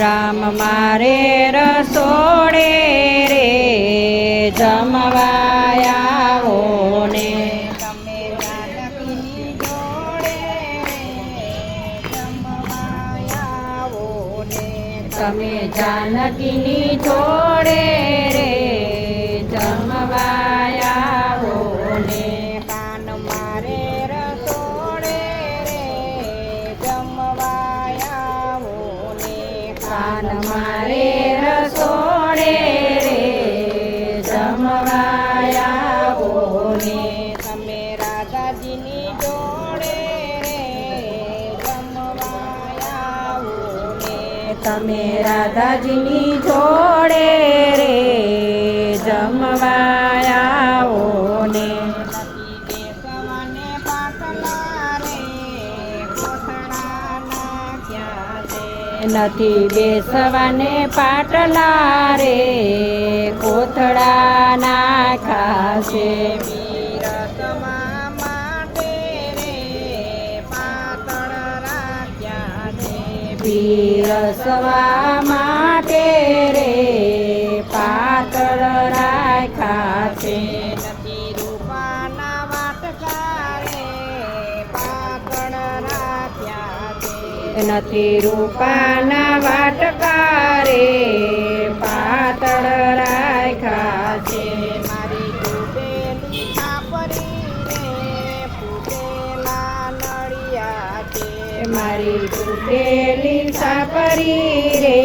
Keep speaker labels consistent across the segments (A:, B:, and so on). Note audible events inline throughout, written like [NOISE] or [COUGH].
A: રામ મારે રસોડે રે, જમવાયાઓને.
B: તમે જાનકી જોડે જમવાયાવો ને
A: તમે જાનકીની જોડે રે જમવાયાવો
B: કાન મારે રસોડે રે જમવાયાવો ને તમે રાધાજીની જોડે રે જમવાયાવો ને
A: તમે રાધાજીની જોડે રે જમવાયાવો
B: નથી બેસવાને પાટલા રે
A: કોથળા ના
B: ખાશે માટે રે પાતળ રાખ્યા છે.
A: પીરસવા
B: નથી રૂપાના વાટકા રે પાતળ રાખ્યા છે. મારી તૂટેલી સાપરી રે
A: મારી તૂટેલી સાપરી રે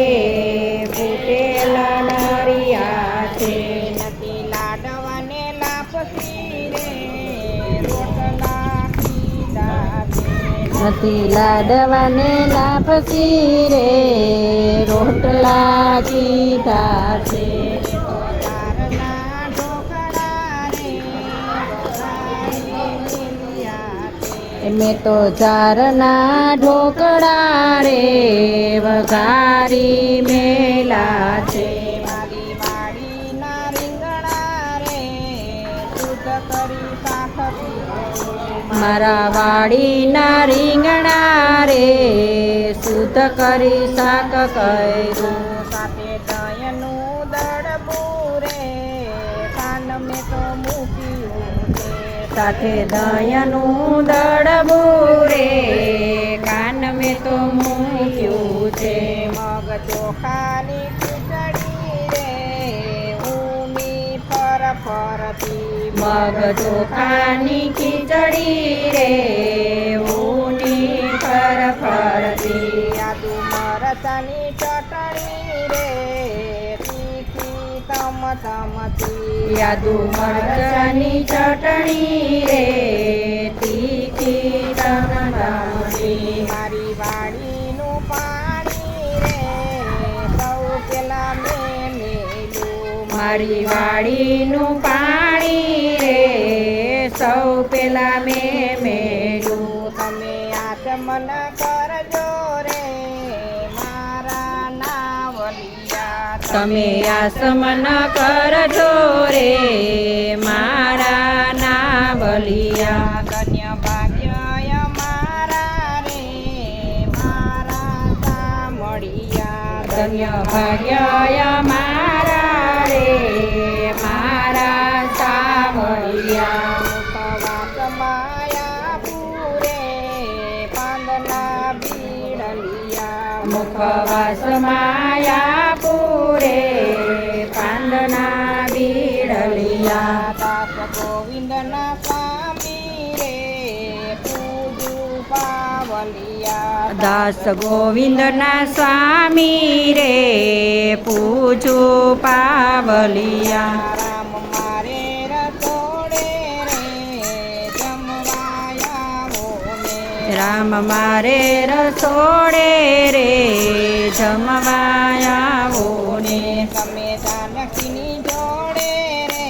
B: નથી લાડવાને લાપસી રે, રોટલા કીધા છે
A: મેં તો ચારના ઢોકળા રે, વઘારી મેલા છે
B: મારી રીંગણા રે કરી.
A: મારા વાડીના રીંગણા રે શુદ્ધ કરી શાક કર્યું.
B: સાથે દયનું દડબું રે કાન મેં તો મૂક્યું
A: સાથે દયાનું દડબું રે કાન મેં તો મૂક્યું છે.
B: મગ ચોખાની ફરતી
A: મગ ચોખાની ખીચડી રે ઊની ફર ફરતી
B: આદુ મરચાની ચટણી રે તીખી તમ તમતી
A: આદુ મરચાની ચટણી રે
B: મારી વાડીનું પાણી રે. સૌ પેલા મેં મેલું. તમે આચમન કરજો રે. મારા નાવલિયા
A: તમે આસમન કરજો રે. મારા ના બલિયા
B: ધન્ય ભાગ્ય મારા રે. મારા સામળિયા.
A: ધન્ય ભાગ્ય મારા સાવળિયા
B: મુખવાસ માયા પૂરે પાંદના બીડલિયા
A: મુખવાસ માયા પૂરે પાંદના બીડલિયા
B: દાસ ગોવિંદના સ્વામી રે પૂજુ પાવલિયા
A: દાસ ગોવિંદના સ્વામી રે, પૂજુ પાવલિયા.
B: રામ મારે રસોડે રે
A: જમવાયાવો ને
B: તમે જાનકીની જોડે રે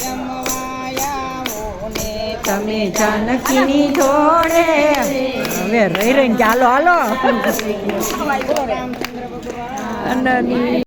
B: જમવાયા ને
A: તમે જાનકીની જોડે હવે રહી રહીને ચાલો હાલો. [LAUGHS] અંદરની